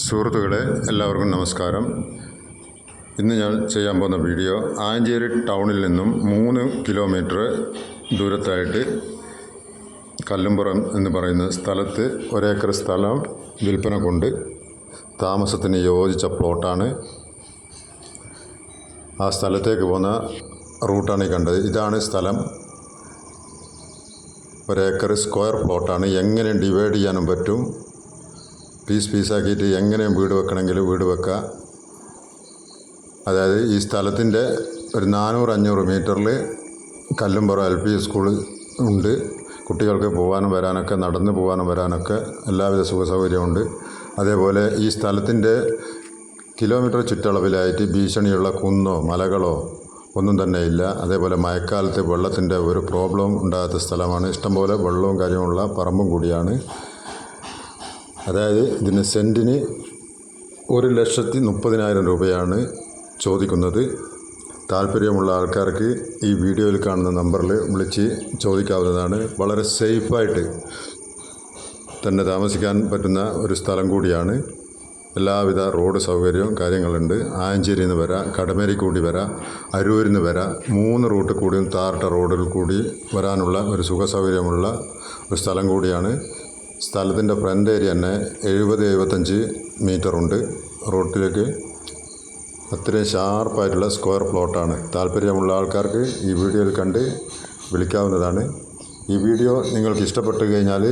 സുഹൃത്തുക്കളെ എല്ലാവർക്കും നമസ്കാരം. ഇന്ന് ഞാൻ ചെയ്യാൻ പോകുന്ന വീഡിയോ ആഞ്ചേരി ടൗണിൽ നിന്നും മൂന്ന് കിലോമീറ്റർ ദൂരത്തായിട്ട് കല്ലുംപുറം എന്ന് പറയുന്ന സ്ഥലത്ത് ഒരേക്കർ സ്ഥലം വിൽപ്പന കൊണ്ട് താമസത്തിന് യോജിച്ച പ്ലോട്ടാണ്. ആ സ്ഥലത്തേക്ക് പോകുന്ന റൂട്ടാണ് ഈ കണ്ടത്. ഇതാണ് സ്ഥലം. ഒരേക്കർ സ്ക്വയർ പ്ലോട്ടാണ്. എങ്ങനെ ഡിവൈഡ് ചെയ്യാനും പറ്റും? പീസ് പീസാക്കിയിട്ട് എങ്ങനെയും വീട് വെക്കണമെങ്കിൽ വീട് വെക്കുക. അതായത് ഈ സ്ഥലത്തിന്റെ ഒരു നാനൂറ് അഞ്ഞൂറ് മീറ്ററിൽ കല്ലുംപുറം എൽ പി സ്കൂൾ ഉണ്ട്. കുട്ടികൾക്ക് പോകാനും വരാനൊക്കെ നടന്ന് പോകാനും വരാനൊക്കെ എല്ലാവിധ സുഖ സൗകര്യമുണ്ട് അതേപോലെ ഈ സ്ഥലത്തിന്റെ കിലോമീറ്റർ ചുറ്റളവിലായിട്ട് ഭീഷണിയുള്ള കുന്നോ മലകളോ ഒന്നും തന്നെ ഇല്ല. അതേപോലെ മഴക്കാലത്ത് വെള്ളത്തിന്റെ ഒരു പ്രോബ്ലം ഉണ്ടാകാത്ത സ്ഥലമാണ്. ഇഷ്ടംപോലെ വെള്ളവും കാര്യമുള്ള പറമ്പും കൂടിയാണ്. അതായത് ഇതിന് സെന്റിന് ഒരു ലക്ഷത്തി മുപ്പതിനായിരം രൂപയാണ് ചോദിക്കുന്നത്. താല്പര്യമുള്ള ആൾക്കാർക്ക് ഈ വീഡിയോയിൽ കാണുന്ന നമ്പറിൽ വിളിച്ച് ചോദിക്കാവുന്നതാണ്. വളരെ സേഫായിട്ട് തന്നെ താമസിക്കാൻ പറ്റുന്ന ഒരു സ്ഥലം കൂടിയാണ്. എല്ലാവിധ റോഡ് സൗകര്യവും കാര്യങ്ങളുണ്ട്. ആഞ്ചേരിയിൽ നിന്ന് വരാം കടമേരി കൂടി വരാം അരൂരിൽ നിന്ന് വരാം. മൂന്ന് റൂട്ട് കൂടിയും താർട്ട റോഡിൽ കൂടി വരാനുള്ള ഒരു സുഖ സൗകര്യമുള്ള ഒരു സ്ഥലം കൂടിയാണ്. സ്ഥലത്തിന്റെ ഫ്രണ്ട് ഏരിയ തന്നെ എഴുപത് എഴുപത്തഞ്ച് മീറ്റർ ഉണ്ട്. റോട്ടിലേക്ക് അത്രയും ഷാർപ്പായിട്ടുള്ള സ്ക്വയർ പ്ലോട്ടാണ്. താല്പര്യമുള്ള ആൾക്കാർക്ക് ഈ വീഡിയോയിൽ കണ്ട് വിളിക്കാവുന്നതാണ്. ഈ വീഡിയോ നിങ്ങൾക്ക് ഇഷ്ടപ്പെട്ടു കഴിഞ്ഞാൽ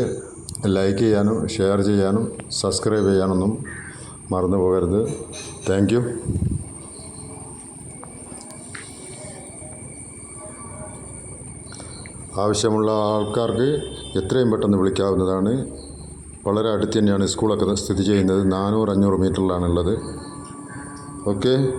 ലൈക്ക് ചെയ്യാനും ഷെയർ ചെയ്യാനും സബ്സ്ക്രൈബ് ചെയ്യാനൊന്നും മറന്നു പോകരുത്. താങ്ക് ആവശ്യമുള്ള ആൾക്കാർക്ക് എത്രയും പെട്ടെന്ന് വിളിക്കാവുന്നതാണ്. വളരെ അടുത്ത് തന്നെയാണ് സ്കൂളൊക്കെ സ്ഥിതി ചെയ്യുന്നത്. നാനൂറ് അഞ്ഞൂറ് മീറ്ററിലാണുള്ളത്. ഓക്കെ.